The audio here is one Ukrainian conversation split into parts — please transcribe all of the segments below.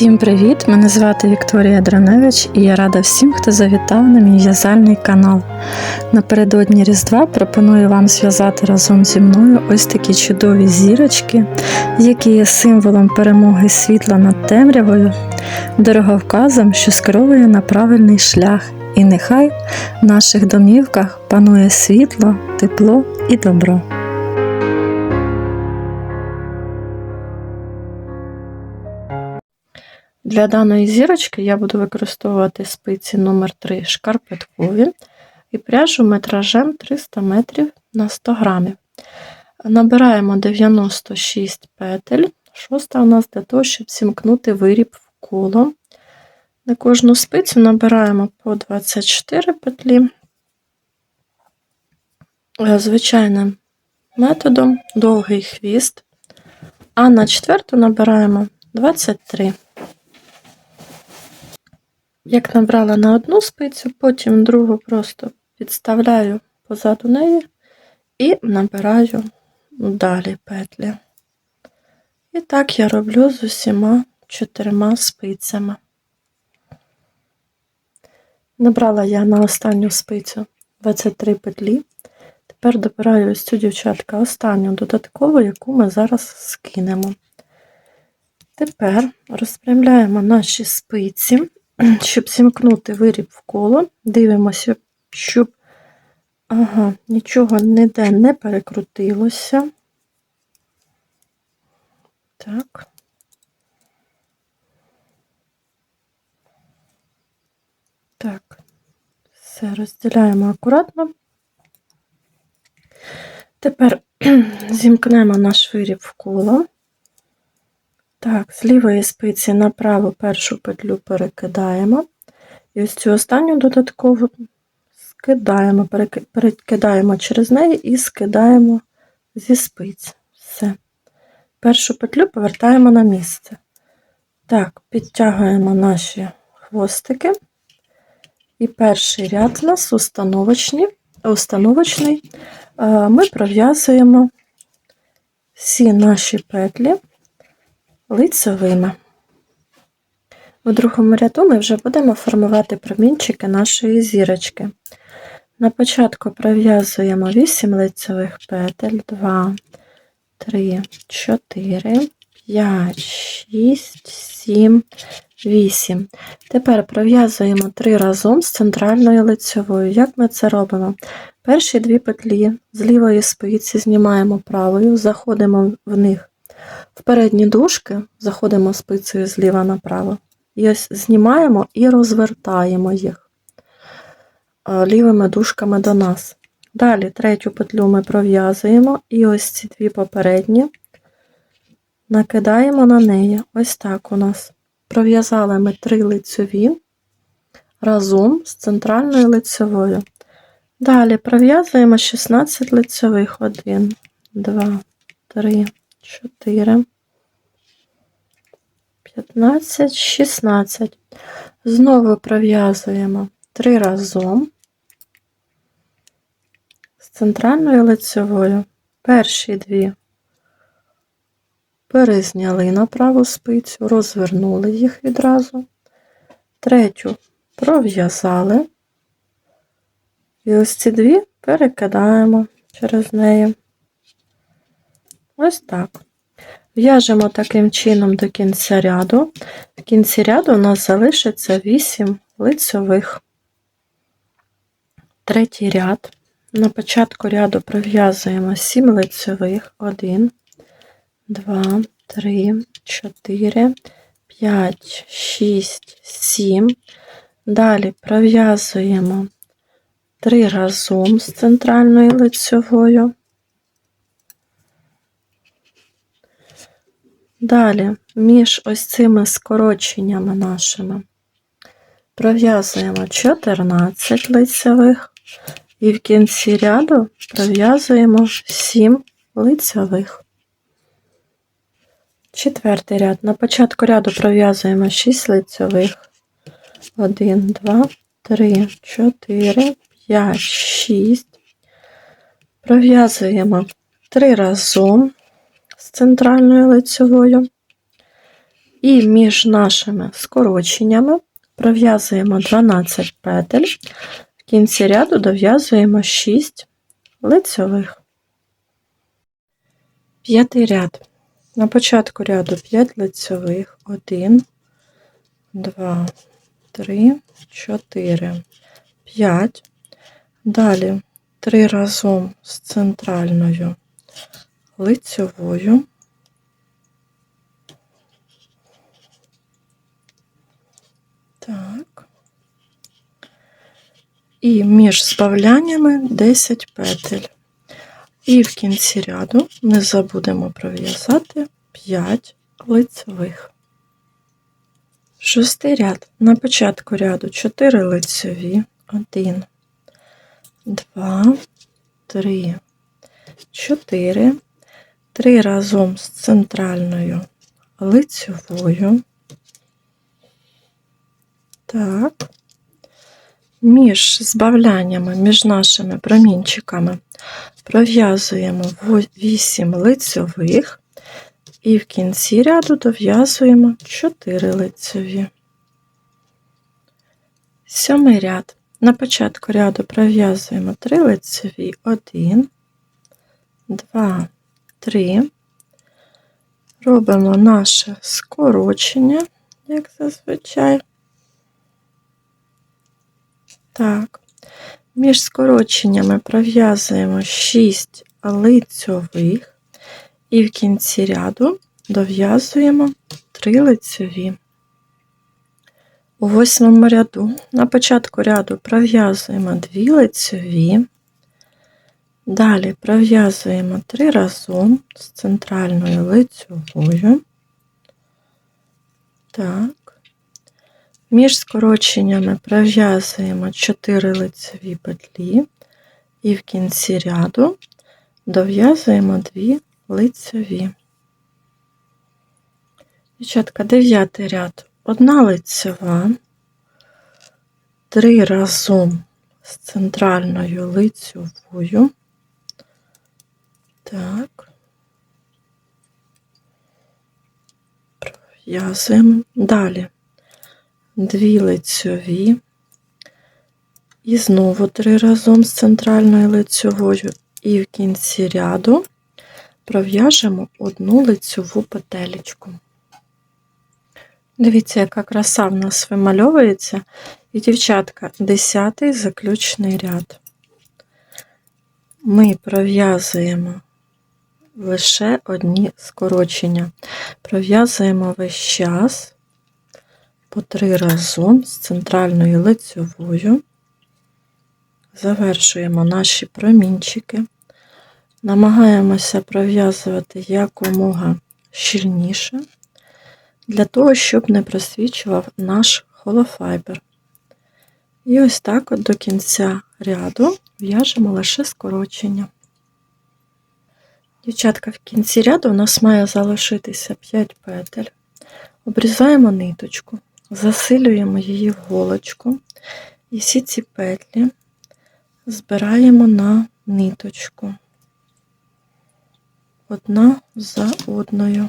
Всім привіт! Мене звати Вікторія Драневич і я рада всім, хто завітав на мій в'язальний канал. Напередодні Різдва пропоную вам зв'язати разом зі мною ось такі чудові зірочки, які є символом перемоги світла над темрявою, дороговказом, що скеровує на правильний шлях. І нехай в наших домівках панує світло, тепло і добро. Для даної зірочки я буду використовувати спиці номер 3 шкарпеткові і пряжу метражем 300 метрів на 100 грамів. Набираємо 96 петель, шоста у нас для того, щоб зімкнути виріб в коло. На кожну спицю набираємо по 24 петлі. Звичайним методом довгий хвіст, а на четверту набираємо 23. Як набрала на одну спицю, потім другу просто підставляю позаду неї і набираю далі петлі. І так я роблю з усіма чотирма спицями. Набрала я на останню спицю 23 петлі. Тепер добираю ось цю дівчатка останню додаткову, яку ми зараз скинемо. Тепер розпрямляємо наші спиці щоб зімкнути виріб в коло, дивимося, щоб ага, нічого ніде не перекрутилося. Так. Так, все розділяємо акуратно. Тепер зімкнемо наш виріб в коло. Так, з лівої спиці на праву першу петлю перекидаємо. І ось цю останню додаткову скидаємо, перекидаємо через неї і скидаємо зі спиць. Все. Першу петлю повертаємо на місце. Так, підтягуємо наші хвостики. І перший ряд у нас установочний, установочний. Ми пров'язуємо всі наші петлі лицевими. У другому ряду ми вже будемо формувати промінчики нашої зірочки. На початку пров'язуємо 8 лицевих петель, 2, 3, 4, 5, 6, 7, 8. Тепер пров'язуємо 3 разом з центральною лицевою. Як ми це робимо? Перші дві петлі з лівої спиці знімаємо правою, заходимо в них в передні дужки заходимо спицею зліва направо. І ось знімаємо і розвертаємо їх е, лівими дужками до нас. Далі третю петлю ми пров'язуємо і ось ці дві попередні накидаємо на неї. Ось так у нас. Пров'язали ми три лицеві разом з центральною лицевою. Далі пров'язуємо 16 лицевих. 1, 2, 3, 4, 15, 16. Знову пров'язуємо три разом з центральною лицевою. Перші дві перезняли на праву спицю, розвернули їх відразу, третю пров'язали. І ось ці дві перекидаємо через неї. Ось так. В'яжемо таким чином до кінця ряду. В кінці ряду у нас залишиться 8 лицьових. Третій ряд. На початку ряду пров'язуємо 7 лицьових. 1, 2, 3, 4, 5, 6, 7. Далі пров'язуємо 3 разом з центральною лицьовою. Далі, між ось цими скороченнями нашими пров'язуємо 14 лицевих і в кінці ряду пров'язуємо 7 лицевих. Четвертий ряд. На початку ряду пров'язуємо 6 лицевих. 1, 2, 3, 4, 5, 6. Пров'язуємо 3 разом з центральною лицевою. І між нашими скороченнями пров'язуємо 12 петель, в кінці ряду дов'язуємо 6 лицьових. П'ятий ряд. На початку ряду 5 лицьових, 1, 2, 3, 4, 5. Далі 3 разом з центральною лицьовою. Так. І між збавляннями 10 петель. І в кінці ряду не забудемо пров'язати 5 лицевих. Шостий ряд. На початку ряду 4 лицеві, 1, 2, 3, 4, 3 разом з центральною лицевою. Так. Між збавляннями, між нашими промінчиками пров'язуємо 8 лицьових і в кінці ряду дов'язуємо 4 лицьові. Сьомий ряд. На початку ряду пров'язуємо 3 лицьові, 1, 2, 3. Робимо наше скорочення, як зазвичай. Так. Між скороченнями пров'язуємо 6 лицьових і в кінці ряду дов'язуємо 3 лицьові. У восьмому ряду на початку ряду пров'язуємо 2 лицьові, далі пров'язуємо 3 разом з центральною лицьовою. Так. Між скороченнями пров'язуємо 4 лицеві петлі і в кінці ряду дов'язуємо 2 лицеві. Дівчатка, дев'ятий ряд, одна лицева, 3 разом з центральною лицевою. Так. Пров'язуємо. Далі дві лицьові, і знову три разом з центральною лицьовою, і в кінці ряду пров'яжемо одну лицьову петелечку. Дивіться, яка краса в нас вимальовується. І, дівчатка, десятий заключний ряд. Ми пров'язуємо лише одні скорочення. Пров'язуємо весь час по три разом з центральною лицьовою, завершуємо наші промінчики, намагаємося пров'язувати якомога щільніше, для того, щоб не просвічував наш холофайбер. І ось так от до кінця ряду в'яжемо лише скорочення. Дівчатка, в кінці ряду у нас має залишитися 5 петель. Обрізаємо ниточку засилюємо її в голочку і всі ці петлі збираємо на ниточку одна за одною.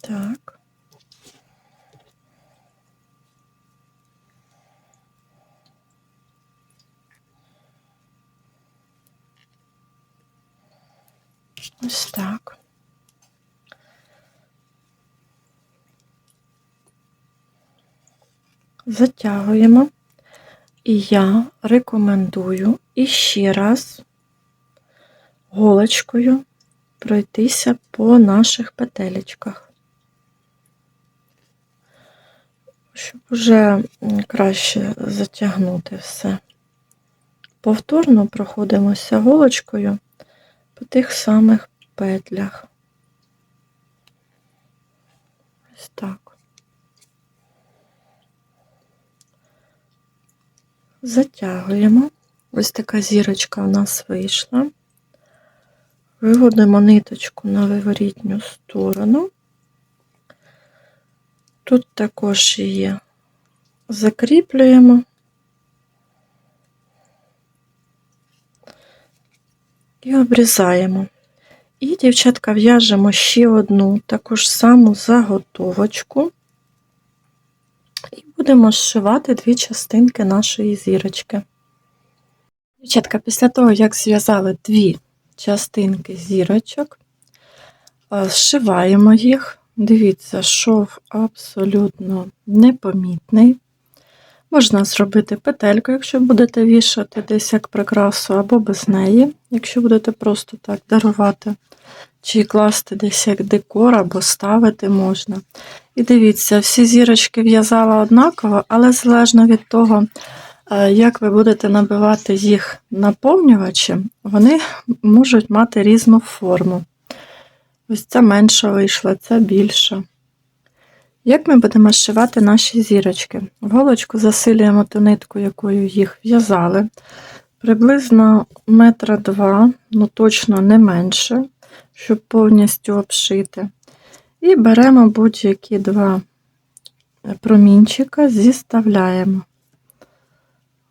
Так. Ось так. затягуємо, і я рекомендую іще раз голочкою пройтися по наших петелечках, щоб вже краще затягнути все. Повторно проходимося голочкою по тих самих петлях. Ось так. затягуємо. Ось така зірочка у нас вийшла. Виводимо ниточку на виворітню сторону. Тут також її закріплюємо і обрізаємо. І, дівчатка, в'яжемо ще одну таку ж саму заготовочку. І будемо зшивати дві частинки нашої зірочки. Дівчатка, після того, як зв'язали дві частинки зірочок, е, зшиваємо їх. Дивіться, шов абсолютно непомітний. Можна зробити петельку, якщо будете вішати десь як прикрасу, або без неї, якщо будете просто так дарувати, чи класти десь як декор, або ставити можна. І дивіться, всі зірочки в'язала однаково, але залежно від того, е, як ви будете набивати їх наповнювачем, вони можуть мати різну форму. Ось ця менша вийшла, ця більша. Як ми будемо зшивати наші зірочки? В голочку засилюємо ту нитку, якою їх в'язали. Приблизно метра два, ну точно не менше, щоб повністю обшити. І беремо будь-які два промінчика, зіставляємо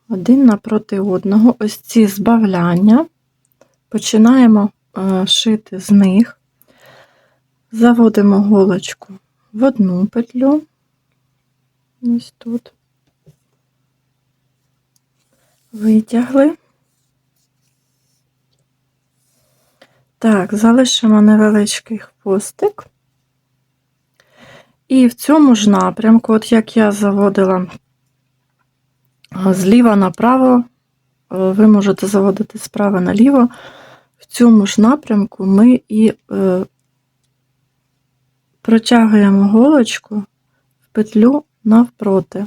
один напроти одного. Ось ці збавляння починаємо е, шити з них, заводимо голочку в одну петлю, ось тут, витягли. Так, залишимо невеличкий хвостик. І в цьому ж напрямку, от як я заводила зліва направо, ви можете заводити справа наліво, в цьому ж напрямку ми і е, протягуємо голочку в петлю навпроти.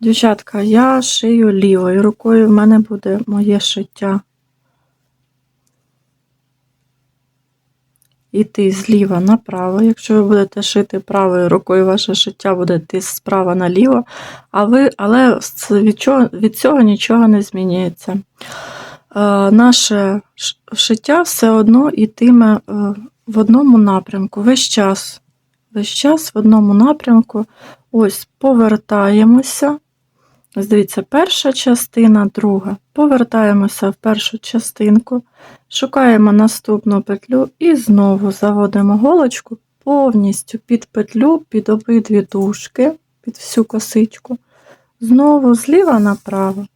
Дівчатка, я шию лівою рукою, в мене буде моє шиття. Іти зліва направо. Якщо ви будете шити правою рукою, ваше шиття буде йти справа наліво, а ви, але від, чого, від цього нічого не змінюється. Е, наше шиття все одно йтиме е, в одному напрямку. Весь час. Весь час в одному напрямку. Ось повертаємося. Ось Дивіться, перша частина, друга. Повертаємося в першу частинку, шукаємо наступну петлю і знову заводимо голочку повністю під петлю, під обидві дужки, під всю косичку. Знову зліва направо.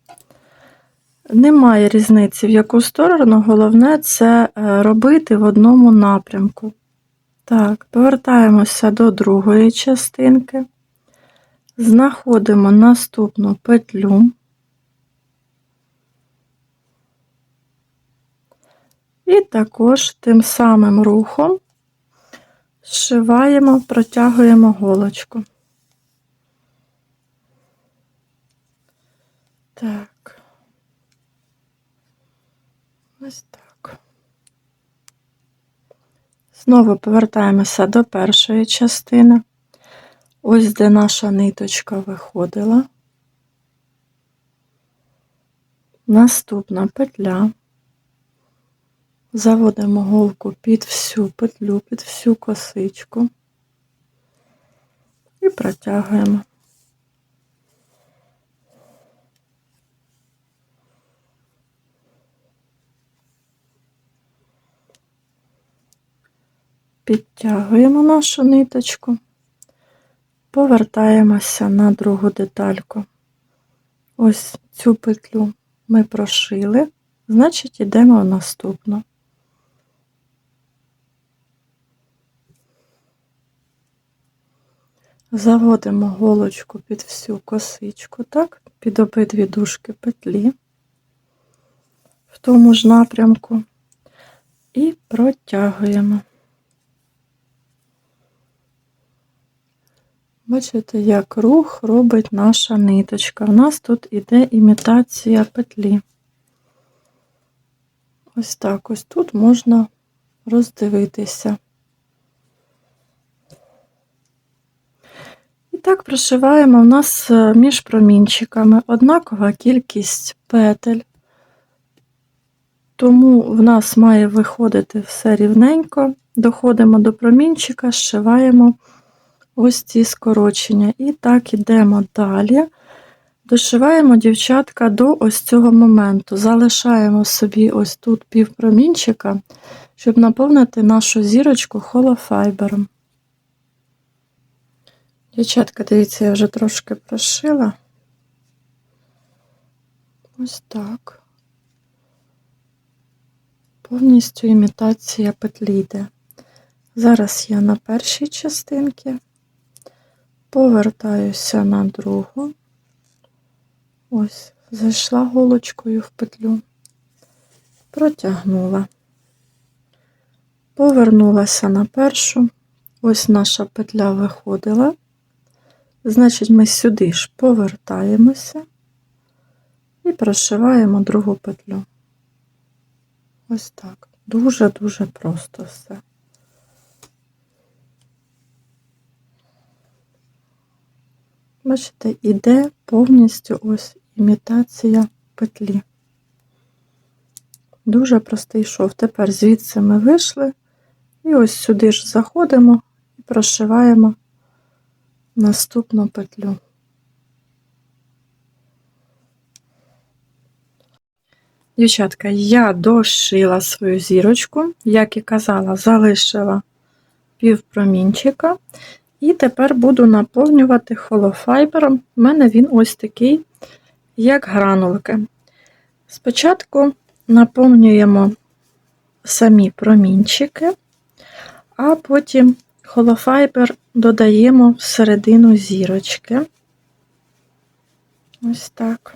Немає різниці, в яку сторону, головне це е, робити в одному напрямку. Так, повертаємося до другої частинки, знаходимо наступну петлю. І також тим самим рухом зшиваємо, протягуємо голочку. Так. Ось так. Знову повертаємося до першої частини. Ось де наша ниточка виходила. Наступна петля. Заводимо голку під всю петлю, під всю косичку і протягуємо. Підтягуємо нашу ниточку, повертаємося на другу детальку. Ось цю петлю ми прошили, значить, йдемо в наступну. Заводимо голочку під всю косичку, так, під обидві дужки петлі в тому ж напрямку і протягуємо. Бачите, як рух робить наша ниточка. У нас тут іде імітація петлі. Ось так ось тут можна роздивитися. І так прошиваємо у нас е, між промінчиками однакова кількість петель, тому в нас має виходити все рівненько, доходимо до промінчика, зшиваємо ось ці скорочення. І так ідемо далі. Дошиваємо дівчатка до ось цього моменту. Залишаємо собі ось тут півпромінчика, щоб наповнити нашу зірочку холофайбером. Дівчатка, дивіться, я вже трошки прошила. Ось так. Повністю імітація петлі йде. Зараз я на першій частинці, повертаюся на другу. Ось, зайшла голочкою в петлю, протягнула, повернулася на першу, ось наша петля виходила. Значить, ми сюди ж повертаємося і прошиваємо другу петлю. Ось так. Дуже-дуже просто все. Бачите, іде повністю ось імітація петлі. Дуже простий шов. Тепер звідси ми вийшли, і ось сюди ж заходимо і прошиваємо наступну петлю. Дівчатка, я дошила свою зірочку, як і казала, залишила півпромінчика. І тепер буду наповнювати холофайбером. У мене він ось такий, як гранулки. Спочатку наповнюємо самі промінчики, а потім холофайбер додаємо всередину зірочки. Ось так.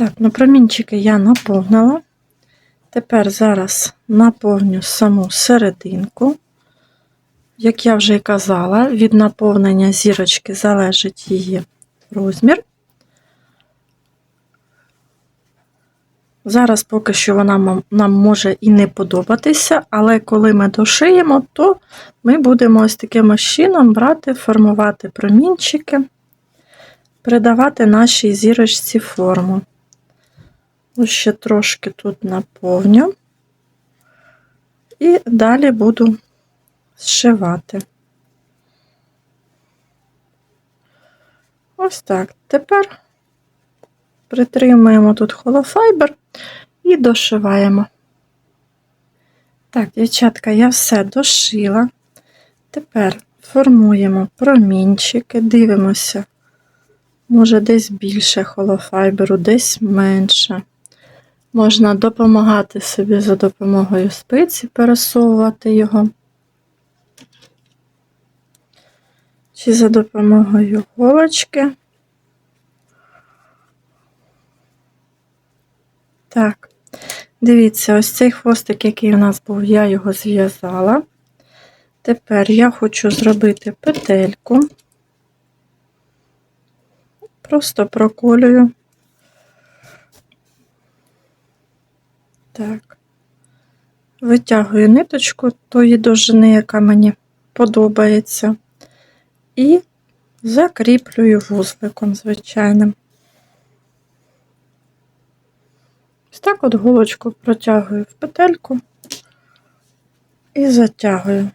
Так, ну промінчики я наповнила. Тепер зараз наповню саму серединку. Як я вже і казала, від наповнення зірочки залежить її розмір. Зараз поки що вона нам може і не подобатися, але коли ми дошиємо, то ми будемо ось таким чином брати, формувати промінчики, придавати нашій зірочці форму. Ось ще трошки тут наповню і далі буду зшивати. Ось так. Тепер притримуємо тут холофайбер і дошиваємо. Так, дівчатка, я все дошила. Тепер формуємо промінчики, дивимося, може, десь більше холофайберу, десь менше. Можна допомагати собі за допомогою спиці, пересовувати його. Чи за допомогою голочки. Так, дивіться, ось цей хвостик, який у нас був, я його зв'язала. Тепер я хочу зробити петельку, просто проколюю. Так, витягую ниточку тої довжини, яка мені подобається, і закріплюю вузликом звичайним. Ось так от голочку протягую в петельку і затягую.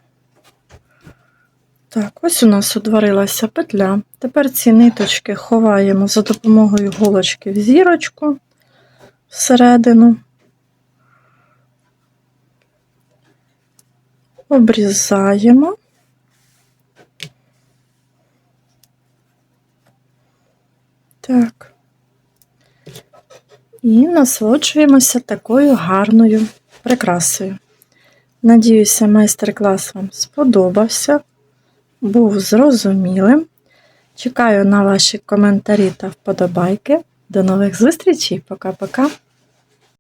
Так, ось у нас утворилася петля. Тепер ці ниточки ховаємо за допомогою голочки в зірочку всередину. Обрізаємо. Так. І насолоджуємося такою гарною прикрасою. Надіюся, майстер-клас вам сподобався, був зрозумілим. Чекаю на ваші коментарі та вподобайки. До нових зустрічей. Пока-пока.